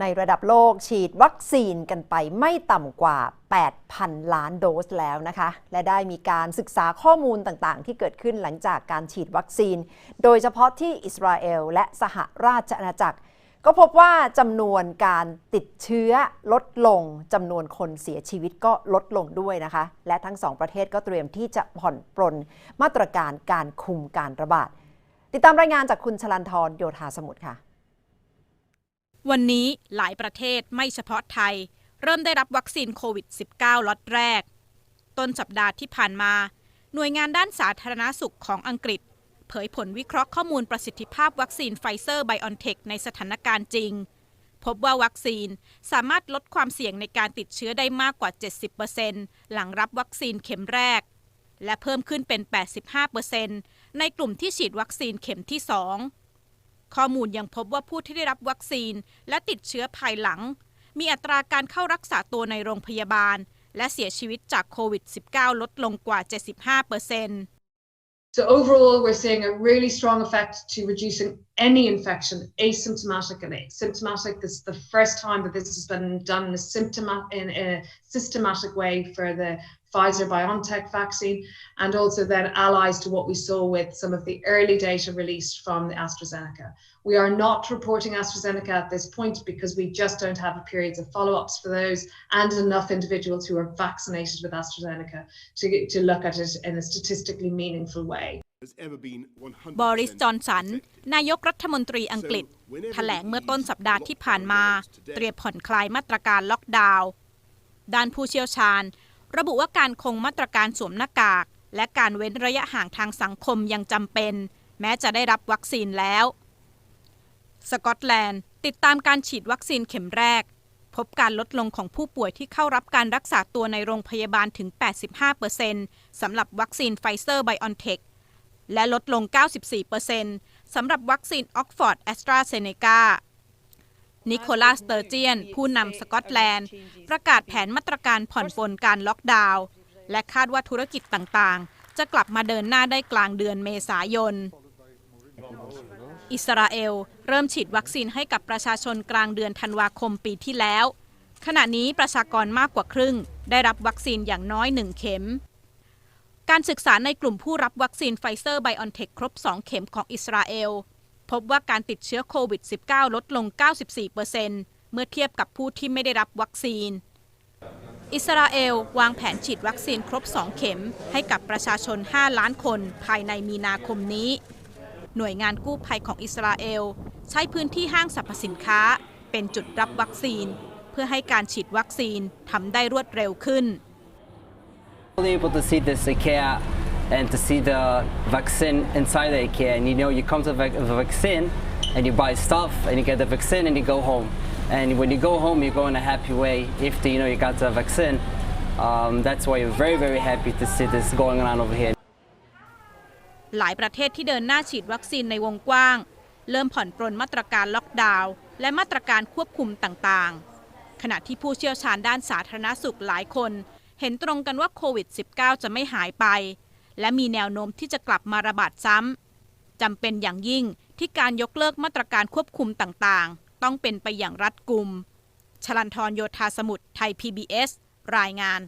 ในระดับโลกฉีดวัคซีนกันไปไม่ต่ำกว่า 8,000 ล้านโดสแล้วนะคะ และได้มีการศึกษาข้อมูลต่างๆ ที่เกิดขึ้นหลังจากการฉีดวัคซีน โดยเฉพาะที่อิสราเอลและสหราชอาณาจักร ก็พบว่าจำนวนการติดเชื้อลดลงจำนวนคนเสียชีวิตก็ลดลงด้วยนะคะ และทั้งสองประเทศก็เตรียมที่จะผ่อนปรนมาตรการการคุมการระบาด ติดตามรายงานจากคุณชลันทรโยธาสมุทรค่ะ วันนี้หลายประเทศไม่เฉพาะไทย เริ่มได้รับวัคซีนโควิด -19 ล็อตแรก ต้นสัปดาห์ที่ผ่านมา หน่วยงานด้านสาธารณสุขของอังกฤษ เผยผลวิเคราะห์ข้อมูลประสิทธิภาพวัคซีนไฟเซอร์ไบออนเทคในสถานการณ์จริง พบว่าวัคซีนสามารถลดความเสี่ยงในการติดเชื้อได้มากกว่า 70%หลังรับวัคซีนเข็มแรก และเพิ่มขึ้นเป็น 85%ในกลุ่มที่ฉีดวัคซีนเข็มที่ 2 ข้อมูลยังพบว่าผู้ที่ได้รับวัคซีน และติดเชื้อภายหลัง มีอัตราการเข้ารักษาตัวในโรงพยาบาล และเสียชีวิตจากโควิด -19 ลดลงกว่า 75% So overall, we're seeing a really strong effect to reducing any infection asymptomatic and asymptomatic. This is the first time that this has been done in a, in a systematic way for the Pfizer BioNTech vaccine, and also then allies to what we saw with some of the early data released from the AstraZeneca. We are not reporting AstraZeneca at this point because we just don't have periods of follow ups for those and enough individuals who are vaccinated with AstraZeneca to, to look at it in a statistically meaningful way. Boris Johnson นสันนายกรัฐมนตรีอังกฤษแถลงเมื่อต้นสัปดาห์ที่ผ่านมา เตรียมผ่อนคลายมาตรการล็อกดาวน์ด้านผู้เชี่ยวชาญ ระบุว่าการคงมาตรการสวมหน้ากาก และการเว้นระยะห่างทางสังคมยังจำเป็น แม้จะได้รับวัคซีนแล้ว สกอตแลนด์ ติดตามการฉีดวัคซีนเข็มแรก พบการลดลงของผู้ป่วยที่เข้ารับการรักษาตัวในโรงพยาบาลถึง 85%สำหรับวัคซีนไฟเซอร์ไบออนเทค และลดลง 94%สำหรับวัคซีนออกฟอร์ดแอสตราเซเนกานิโคลัสเตอร์เจียน ผู้นำสกอตแลนด์ ประกาศแผนมาตรการผ่อนปลนการล็อกดาวน์และคาดว่าธุรกิจต่างๆ จะกลับมาเดินหน้าได้กลางเดือนเมษายน อิสราเอล เริ่มฉีดวัคซีนให้กับประชาชนกลางเดือนธันวาคมปีที่แล้ว ขณะนี้ประชากรมากกว่าครึ่ง ได้รับวัคซีนอย่างน้อยหนึ่งเข็ม การศึกษาในกลุ่มผู้รับวัคซีนไฟเซอร์ไบออนเทคครบ 2 เข็มของอิสราเอล พบว่าการติดเชื้อโควิด -19 ลดลง 94%เมื่อเทียบกับผู้ที่ไม่ได้รับวัคซีน อิสราเอล วางแผนฉีดวัคซีนครบ 2 เข็ม ให้กับประชาชน 5 ล้านคน ภายในมีนาคมนี้ หน่วยงานกู้ภัยของอิสราเอล ใช้พื้นที่ห้างสรรพสินค้า เป็นจุดรับวัคซีน เพื่อให้การฉีดวัคซีนทำได้รวดเร็วขึ้น able to see this IKEA and to see the vaccine inside the IKEA. And you know, you come to the, vaccine and you buy stuff and you get the vaccine and you go home. And when you go home, you go in a happy way if the, you know you got the vaccine. Um, that's why you're very, very happy to see this going on over here. หลายประเทศที่เดินหน้าฉีดวัคซีนในวงกว้าง เริ่มผ่อนปรนมาตรการล็อกดาวน์และมาตรการควบคุมต่างๆ ขณะที่ผู้เชี่ยวชาญด้านสาธารณสุขหลายคน เห็นตรงกันว่าโควิด -19 จะไม่หายไป และมีแนวโน้มที่จะกลับมาระบาดซ้ำจำเป็นอย่างยิ่งที่การยกเลิกมาตรการควบคุมต่างๆ ต้องเป็นไปอย่างรัดกุม ชลันทรโยธาสมุทรไทย PBS รายงาน